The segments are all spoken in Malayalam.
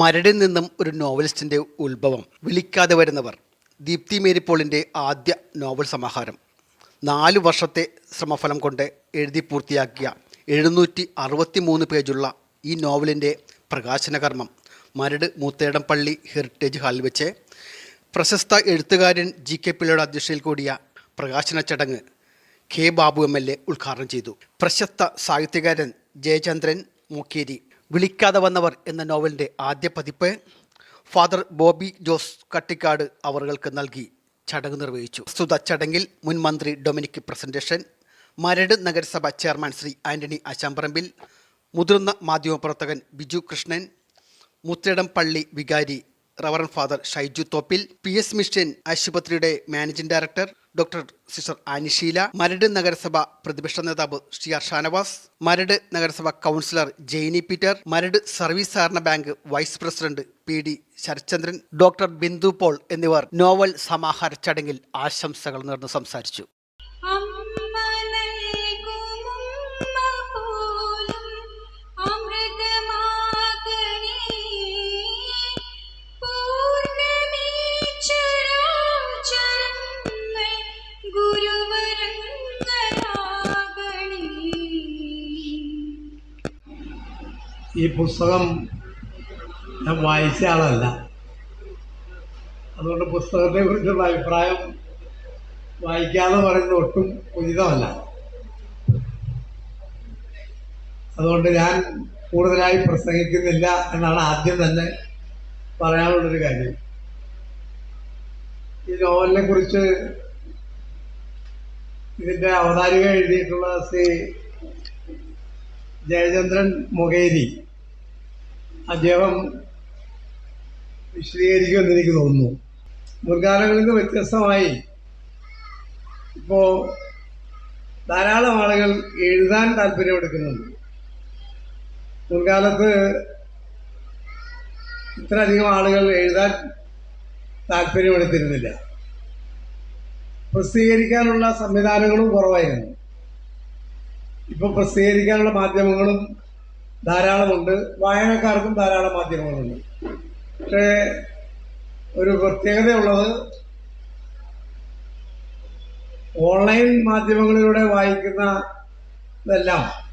മരടിൽ നിന്നും ഒരു നോവലിസ്റ്റിന്റെ ഉത്ഭവം വിളിക്കാതെ വരുന്നവർ. ദീപ്തി മേരിപ്പോളിന്റെ ആദ്യ നോവൽ സമാഹാരം. നാല് വർഷത്തെ ശ്രമഫലം കൊണ്ട് എഴുതി പൂർത്തിയാക്കിയ എഴുന്നൂറ്റി അറുപത്തി മൂന്ന് പേജുള്ള ഈ നോവലിന്റെ പ്രകാശനകർമ്മം മരട് മൂത്തേടംപള്ളി ഹെറിറ്റേജ് ഹാളിൽ വെച്ച് പ്രശസ്ത എഴുത്തുകാരൻ ജി കെ പിള്ളയുടെ അധ്യക്ഷതയിൽ കൂടിയ പ്രകാശന ചടങ്ങ് K Babu M L A ഉദ്ഘാടനം ചെയ്തു. പ്രശസ്ത സാഹിത്യകാരൻ ജയചന്ദ്രൻ മൂക്കേരി വിളിക്കാതെ വന്നവർ എന്ന നോവലിന്റെ ആദ്യ പതിപ്പ് ഫാദർ ബോബി ജോസ് കട്ടിക്കാട് അവറുകൾക്ക് നൽകി ചടങ്ങ് നിർവഹിച്ചു. പ്രസ്തുത ചടങ്ങിൽ മുൻ മന്ത്രി ഡൊമിനിക് പ്രസന്റേഷൻ മരട് നഗരസഭ ചെയർമാൻ ശ്രീ ആന്റണി ആശാമ്പറമ്പിൽ മുതിർന്ന മാധ്യമപ്രവർത്തകൻ ബിജു കൃഷ്ണൻ മുത്തേടം പള്ളി വികാരി reverend father Shaiju Thoppil P S mission ആശുപത്രിയുടെ managing director doctor sister Anisheela Maradu നഗരസഭ പ്രതിപക്ഷ നേതാവ് ശ്രീ ആർ ഷാനവാസ് മരട് നഗരസഭ councillor Jaini Peter Maradu service സഹകരണ bank vice president P D Sarathchandran doctor Bindu Paul എന്നിവർ നോവൽ സമാഹാര ചടങ്ങിൽ ആശംസകൾ നേർന്ന് സംസാരിച്ചു. ഈ പുസ്തകം ഞാൻ വായിച്ച ആളല്ല. അതുകൊണ്ട് പുസ്തകത്തെ കുറിച്ചുള്ള അഭിപ്രായം വായിക്കാതെ പറയുന്നത് ഒട്ടും ഉചിതമല്ല. അതുകൊണ്ട് ഞാൻ കൂടുതലായി പ്രസംഗിക്കുന്നില്ല എന്നാണ് ആദ്യം തന്നെ പറയാനുള്ളൊരു കാര്യം. ഈ നോവലിനെ കുറിച്ച് ഇതിന്റെ അവതാരിക എഴുതിയിട്ടുള്ള ശ്രീ ജയചന്ദ്രൻ മൊകേരി അദ്ദേഹം വിശദീകരിക്കുമെന്ന് എനിക്ക് തോന്നുന്നു. മുൻകാലങ്ങളിൽ നിന്ന് വ്യത്യസ്തമായി ഇപ്പോൾ ധാരാളം ആളുകൾ എഴുതാൻ താല്പര്യമെടുക്കുന്നുണ്ട്. മുൻകാലത്ത് ഇത്രയധികം ആളുകൾ എഴുതാൻ താല്പര്യമെടുത്തിരുന്നില്ല. പ്രസിദ്ധീകരിക്കാനുള്ള സംവിധാനങ്ങളും കുറവായിരുന്നു. ഇപ്പോൾ പ്രസിദ്ധീകരിക്കാനുള്ള മാധ്യമങ്ങളും ധാരാളമുണ്ട്. വായനക്കാർക്കും ധാരാളം മാധ്യമങ്ങളുണ്ട്. പക്ഷേ ഒരു പ്രത്യേകതയുള്ളത് ഓൺലൈൻ മാധ്യമങ്ങളിലൂടെ വായിക്കുന്ന ഇതെല്ലാം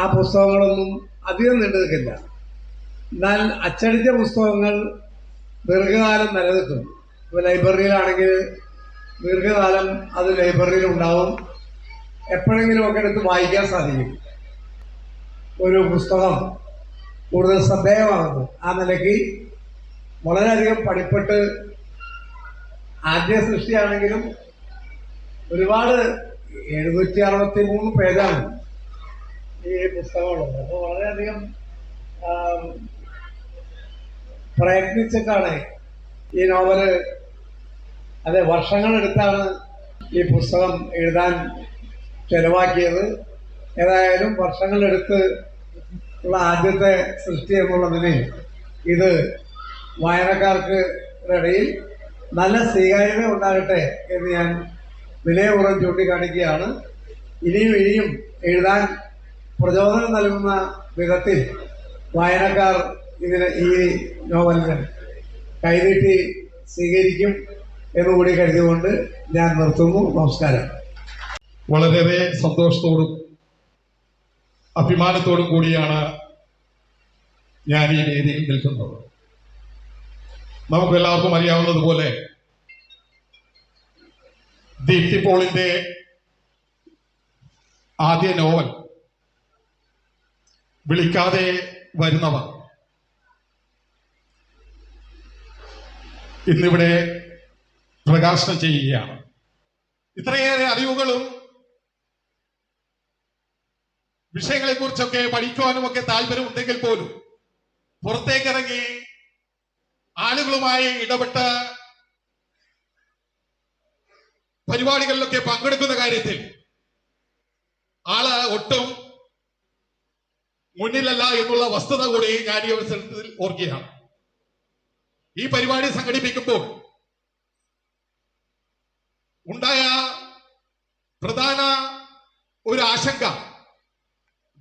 ആ പുസ്തകങ്ങളൊന്നും അധികം നീണ്ടു നിൽക്കില്ല എന്നാൽ അച്ചടിച്ച പുസ്തകങ്ങൾ ദീർഘകാലം നിലനിൽക്കും. ഇപ്പോൾ ലൈബ്രറിയിലാണെങ്കിൽ ദീർഘകാലം അത് ലൈബ്രറിയിൽ ഉണ്ടാവും എപ്പോഴെങ്കിലും ഒക്കെ എടുത്ത് വായിക്കാൻ സാധിക്കും. ഒരു പുസ്തകം കൂടുതൽ ശ്രദ്ധേയമാകുന്നത് ആ നിലയ്ക്ക് വളരെയധികം പണിപ്പെട്ട് ആദ്യ സൃഷ്ടിയാണെങ്കിലും ഒരുപാട് എഴുന്നൂറ്റി അറുപത്തി മൂന്ന് പേജാണ് ഈ പുസ്തകമുള്ളത് അപ്പോൾ വളരെയധികം പ്രയത്നിച്ചിട്ടാണ് ഈ നോവൽ അതെ വർഷങ്ങളെടുത്താണ് ഈ പുസ്തകം എഴുതാൻ ചെലവാക്കിയത്. ഏതായാലും വർഷങ്ങളെടുത്ത് ഉള്ള ആദ്യത്തെ സൃഷ്ടി എന്നുള്ളതിന് ഇത് വായനക്കാർക്ക് ഇടയിൽ നല്ല സ്വീകാര്യത ഉണ്ടാകട്ടെ എന്ന് ഞാൻ വിനയപൂർവം ചൂണ്ടിക്കാണിക്കുകയാണ്. ഇനിയും ഇനിയും എഴുതാൻ പ്രചോദനം നൽകുന്ന വിധത്തിൽ വായനക്കാർ ഇതിന് ഈ നോവലിന് കൈനീട്ടി സ്വീകരിക്കും എന്നുകൂടി കരുതിക്കൊണ്ട് ഞാൻ നിർത്തുന്നു. നമസ്കാരം. വളരെ സന്തോഷത്തോടും അഭിമാനത്തോടും കൂടിയാണ് ഞാൻ ഈ വേദിയിൽ നിൽക്കുന്നത്. നമുക്ക് എല്ലാവർക്കും അറിയാവുന്നതുപോലെ ദീപ്തി പോളിന്റെ ആദ്യ നോവൽ വിളിക്കാതെ വരുന്നവർ. ഇന്നിവിടെ പ്രകാശനം ചെയ്യുകയാണ്. ഇത്രയേറെ അറിവുകളും വിഷയങ്ങളെ കുറിച്ചൊക്കെ പഠിക്കുവാനും ഒക്കെ താല്പര്യം ഉണ്ടെങ്കിൽ പോലും പുറത്തേക്ക് ഇറങ്ങി ആളുകളുമായി ഇടപെട്ട് പരിപാടികളിലൊക്കെ പങ്കെടുക്കുന്ന കാര്യത്തിൽ ആൾ ഒട്ടും മുന്നിലല്ല എന്നുള്ള വസ്തുത കൂടി ഞാൻ ഈ അവസരത്തിൽ ഓർക്കുകയാണ്. ഈ പരിപാടി സംഘടിപ്പിക്കുമ്പോൾ ഉണ്ടായ പ്രധാന ഒരു ആശങ്ക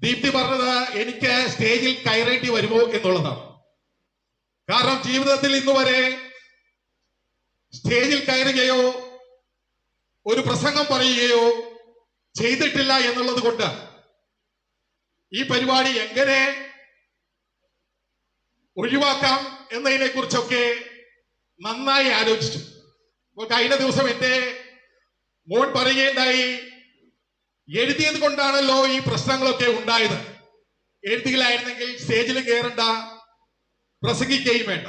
ദീപ്തി പറഞ്ഞത് എനിക്ക് സ്റ്റേജിൽ കയറേണ്ടി വരുമോ എന്നുള്ളതാണ്. കാരണം ജീവിതത്തിൽ ഇന്ന് വരെ സ്റ്റേജിൽ കയറുകയോ ഒരു പ്രസംഗം പറയുകയോ ചെയ്തിട്ടില്ല എന്നുള്ളത് കൊണ്ട് ഈ പരിപാടി എങ്ങനെ ഒഴിവാക്കാം എന്നതിനെ കുറിച്ചൊക്കെ നന്നായി ആലോചിച്ചു. കഴിഞ്ഞ ദിവസം എന്റെ മോൻ പറയുകയുണ്ടായി എഴുതിയത് കൊണ്ടാണല്ലോ ഈ പ്രശ്നങ്ങളൊക്കെ ഉണ്ടായത്. എഴുതിയിലായിരുന്നെങ്കിൽ സ്റ്റേജിൽ കയറണ്ട പ്രസംഗിക്കുകയും വേണ്ട.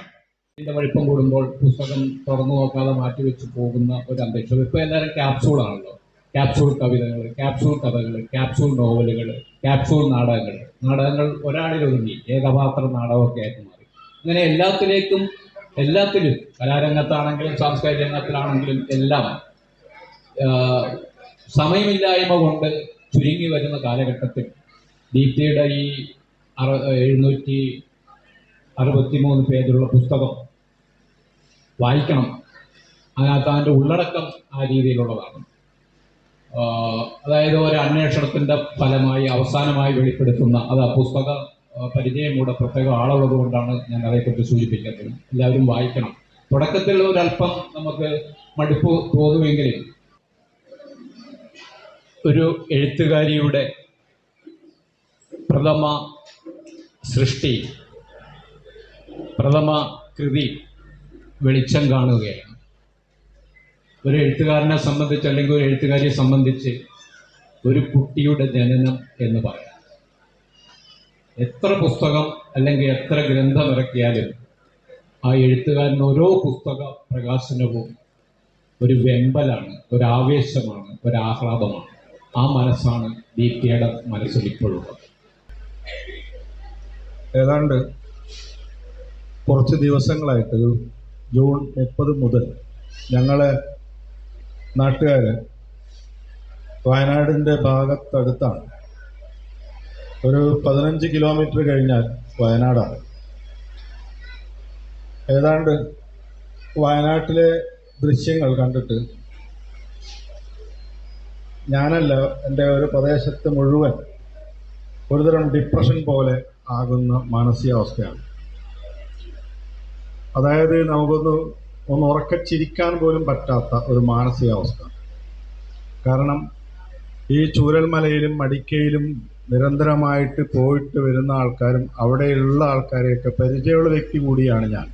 ഇതിന്റെ വഴിപ്പം കൂടുമ്പോൾ പുസ്തകം തുറന്നു നോക്കാതെ മാറ്റി വെച്ച് പോകുന്ന ഒരു അന്തരീക്ഷം. ഇപ്പൊ എല്ലാവരും ക്യാപ്സൂൾ ആണല്ലോ. ക്യാപ്സൂൾ കവിതകൾ ക്യാപ്സൂൾ കഥകൾ ക്യാപ്സൂൾ നോവലുകൾ ക്യാപ്സൂൾ നാടകങ്ങൾ നാടകങ്ങൾ ഒരാളിലൊതുങ്ങി ഏകപാത്ര നാടകമൊക്കെ ആയിട്ട് മാറി. അങ്ങനെ എല്ലാത്തിലേക്കും എല്ലാത്തിലും കലാരംഗത്താണെങ്കിലും സാംസ്കാരിക രംഗത്തിലാണെങ്കിലും എല്ലാം സമയമില്ലായ്മ കൊണ്ട് ചുരുങ്ങി വരുന്ന കാലഘട്ടത്തിൽ ദീപ്തിയുടെ ഈ അറ എഴുന്നൂറ്റി അറുപത്തിമൂന്ന് പേജുള്ള പുസ്തകം വായിക്കണം. അതിനകത്ത് അതിന്റെ ഉള്ളടക്കം ആ രീതിയിലുള്ളതാണ്. അതായത് ഒരു അന്വേഷണത്തിന്റെ ഫലമായി അവസാനമായി വെളിപ്പെടുത്തുന്ന അത് ആ പുസ്തക പരിചയം പരിചയമുള്ള പ്രത്യേക ആളുള്ളത് കൊണ്ടാണ് ഞാൻ അതേക്കുറിച്ച് സൂചിപ്പിക്കുന്നത്. എല്ലാവരും വായിക്കണം. തുടക്കത്തിൽ ഒരല്പം നമുക്ക് മടുപ്പ് തോന്നുമെങ്കിലും ഒരു എഴുത്തുകാരിയുടെ പ്രഥമ സൃഷ്ടി പ്രഥമ കൃതി വെളിച്ചം കാണുകയാണ്. ഒരു എഴുത്തുകാരനെ സംബന്ധിച്ച് അല്ലെങ്കിൽ ഒരു എഴുത്തുകാരിയെ സംബന്ധിച്ച് ഒരു കുട്ടിയുടെ ജനനം എന്ന് പറയാം. എത്ര പുസ്തകം അല്ലെങ്കിൽ എത്ര ഗ്രന്ഥം ഇറക്കിയാലും ആ എഴുത്തുകാരൻ ഓരോ പുസ്തക പ്രകാശനവും ഒരു വെമ്പലാണ് ഒരു ആവേശമാണ് ഒരു ആഹ്ലാദമാണ്. ആ മനസ്സാണ് ദീപ്തിയുടെ മനസ്സിൽ ഇപ്പോഴുള്ളത്. ഏതാണ്ട് കുറച്ച് ദിവസങ്ങളായിട്ട് ജൂൺ മുപ്പത് മുതൽ ഞങ്ങളെ നാട്ടുകാർ വയനാടിന്റെ ഭാഗത്തടുത്താണ്. ഒരു പതിനഞ്ച് കിലോമീറ്റർ കഴിഞ്ഞാൽ വയനാടാണ്. ഏതാണ്ട് വയനാട്ടിലെ ദൃശ്യങ്ങൾ കണ്ടിട്ട് ഞാനല്ല എന്റെ ഒരു പ്രദേശത്ത് മുഴുവൻ ഒരുതരം ഡിപ്രഷൻ പോലെ ആകുന്ന മാനസികാവസ്ഥയാണ്. അതായത് നമുക്കൊന്ന് ഒന്ന് ഉറക്കച്ചിരിക്കാൻ പോലും പറ്റാത്ത ഒരു മാനസികാവസ്ഥ. കാരണം ഈ ചൂരൽമലയിലും മടിക്കയിലും നിരന്തരമായിട്ട് പോയിട്ട് വരുന്ന ആൾക്കാരും അവിടെയുള്ള ആൾക്കാരെയൊക്കെ പരിചയമുള്ള വ്യക്തി കൂടിയാണ് ഞാൻ.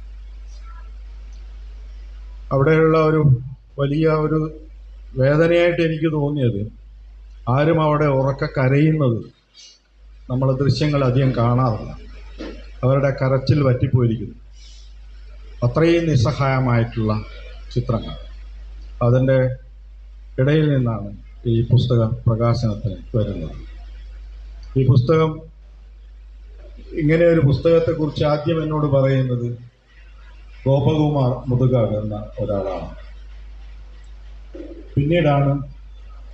അവിടെയുള്ള ഒരു വലിയ ഒരു വേദനയായിട്ട് എനിക്ക് തോന്നിയത് ആരും അവിടെ ഉറക്ക കരയുന്നത് നമ്മൾ ദൃശ്യങ്ങൾ അധികം കാണാറില്ല. അവരുടെ കരച്ചിൽ വറ്റിപ്പോയിരിക്കുന്നു. അത്രയും നിസ്സഹായമായിട്ടുള്ള ചിത്രങ്ങൾ. അതിന്റെ ഇടയിൽ നിന്നാണ് ഈ പുസ്തക പ്രകാശനത്തിന് വരുന്നത്. ഈ പുസ്തകം ഇങ്ങനെ ഒരു പുസ്തകത്തെക്കുറിച്ച് ആദ്യം എന്നോട് പറയുന്നത് ഗോപകുമാർ മുതുകാട് എന്ന ഒരാളാണ്. പിന്നീടാണ്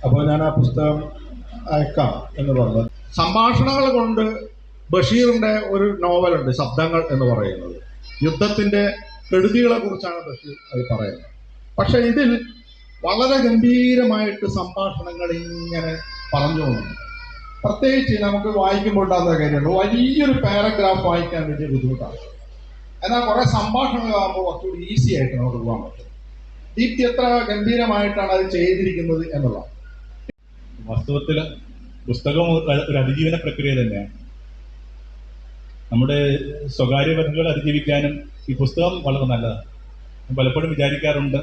അപ്പോൾ ഞാൻ ആ പുസ്തകം അയക്കാം എന്ന് പറഞ്ഞത്. സംഭാഷണങ്ങൾ കൊണ്ട് ബഷീറിന്റെ ഒരു നോവലുണ്ട് ശബ്ദങ്ങൾ എന്ന് പറയുന്നത്. യുദ്ധത്തിന്റെ കെടുതികളെ കുറിച്ചാണ് ബഷീർ അത് പറയുന്നത്. പക്ഷെ ഇതിൽ വളരെ ഗംഭീരമായിട്ട് സംഭാഷണങ്ങൾ ഇങ്ങനെ പറഞ്ഞു പ്രത്യേകിച്ച് നമുക്ക് വായിക്കുമ്പോൾ ഉണ്ടാകുന്ന കാര്യമാണ് വലിയൊരു പാരഗ്രാഫ് വായിക്കാൻ വലിയ ബുദ്ധിമുട്ടാണ്. എന്നാൽ കുറെ സംഭാഷണങ്ങളാകുമ്പോൾ കുറച്ചുകൂടി ഈസി ആയിട്ട് നമുക്ക് പോകാൻ പറ്റും. ദീപ്തി എത്ര ഗംഭീരമായിട്ടാണ് അത് ചെയ്തിരിക്കുന്നത് എന്നുള്ളത് വാസ്തവത്തിൽ പുസ്തകം ഒരു- അതിജീവന പ്രക്രിയ തന്നെയാണ്. നമ്മുടെ സ്വകാര്യ ബന്ധങ്ങൾ അതിജീവിക്കാനും ഈ പുസ്തകം വളരെ നല്ലതാണ്. പലപ്പോഴും വിചാരിക്കാറുണ്ട്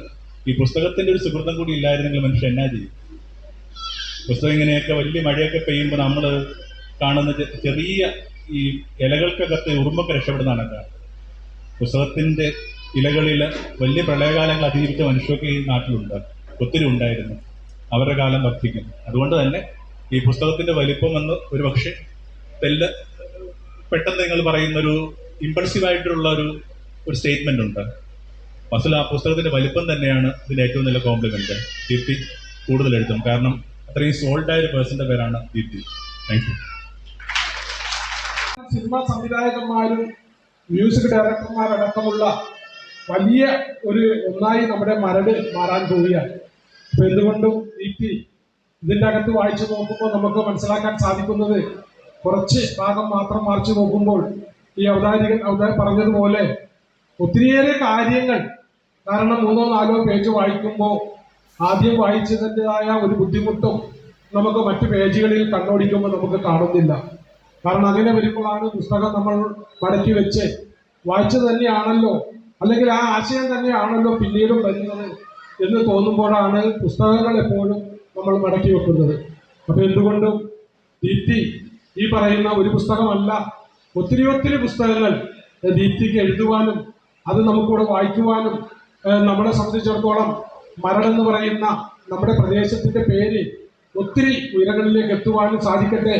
ഈ പുസ്തകത്തിന്റെ ഒരു സുഹൃത്തം കൂടി ഇല്ലായിരുന്നെങ്കിൽ മനുഷ്യൻ എന്നാ ചെയ്യും? പുസ്തകം ഇങ്ങനെയൊക്കെ വലിയ മഴയൊക്കെ പെയ്യുമ്പോൾ നമ്മൾ കാണുന്ന ചെറിയ ഈ ഇലകൾക്കകത്ത് ഉറുമ്പൊക്കെ രക്ഷപ്പെടുന്നതാണ്. പുസ്തകത്തിന്റെ ഇലകളിൽ വലിയ പ്രളയകാലങ്ങൾ അതിജീവിച്ച മനുഷ്യർക്ക് ഈ നാട്ടിലുണ്ട്. ഒത്തിരി ഉണ്ടായിരുന്നു. അവരുടെ കാലം വർദ്ധിക്കും അതുകൊണ്ട് തന്നെ ഈ പുസ്തകത്തിന്റെ വലിപ്പം എന്ന് ഒരു പക്ഷേ തെല്ല് പെട്ടെന്ന് നിങ്ങൾ പറയുന്ന ഒരു ഇമ്പൾസീവ് ആയിട്ടുള്ള ഒരു ഒരു സ്റ്റേറ്റ്മെന്റ് ഉണ്ട്. അസൽ ആ പുസ്തകത്തിന്റെ വലിപ്പം തന്നെയാണ് ഇതിന്റെ ഏറ്റവും നല്ല കോംപ്ലിമെന്റ് ദീപ്തി കൂടുതൽ എഴുതും. കാരണം അത്രയും സോൾഡ് ആയ ഒരു പേഴ്സന്റെ പേരാണ് ദീപ്തി. താങ്ക് യു സിനിമാ സംവിധായകന്മാരും മ്യൂസിക് ഡയറക്ടർമാരടക്കമുള്ള വലിയ ഒരു ഒന്നായി നമ്മുടെ മരട് മാറാൻ പോവുകയാണ്. അപ്പൊ എന്തുകൊണ്ടും ഇ പി ഇതിന്റെ അകത്ത് വായിച്ചു നോക്കുമ്പോൾ നമുക്ക് മനസ്സിലാക്കാൻ സാധിക്കുന്നത് കുറച്ച് ഭാഗം മാത്രം മറിച്ചു നോക്കുമ്പോൾ ഈ അവതാരികൻ അവതാരം പറഞ്ഞതുപോലെ ഒത്തിരിയേറെ കാര്യങ്ങൾ കാരണം മൂന്നോ നാലോ പേജ് വായിക്കുമ്പോൾ ആദ്യം വായിച്ചതിന്റെതായ ഒരു ബുദ്ധിമുട്ടും നമുക്ക് മറ്റു പേജുകളിൽ കണ്ണോടിക്കുമ്പോൾ നമുക്ക് കാണുന്നില്ല. കാരണം അങ്ങനെ വരുമ്പോഴാണ് പുസ്തകം നമ്മൾ മടക്കി വെച്ച് വായിച്ചത് തന്നെയാണല്ലോ. അല്ലെങ്കിൽ ആ ആശയം തന്നെയാണല്ലോ പിന്നീടും വരുന്നത് എന്ന് തോന്നുമ്പോഴാണ് പുസ്തകങ്ങൾ എപ്പോഴും നമ്മൾ മടക്കി വെക്കുന്നത്. അപ്പൊ എന്തുകൊണ്ടും ദീപ്തി ഈ പറയുന്ന ഒരു പുസ്തകമല്ല ഒത്തിരി ഒത്തിരി പുസ്തകങ്ങൾ ദീപ്തിക്ക് എഴുതുവാനും അത് നമുക്കിവിടെ വായിക്കുവാനും നമ്മളെ സംബന്ധിച്ചിടത്തോളം മരണം എന്ന് പറയുന്ന നമ്മുടെ പ്രദേശത്തിന്റെ പേര് ഒത്തിരി ഉയരങ്ങളിലേക്ക് എത്തുവാനും സാധിക്കട്ടെ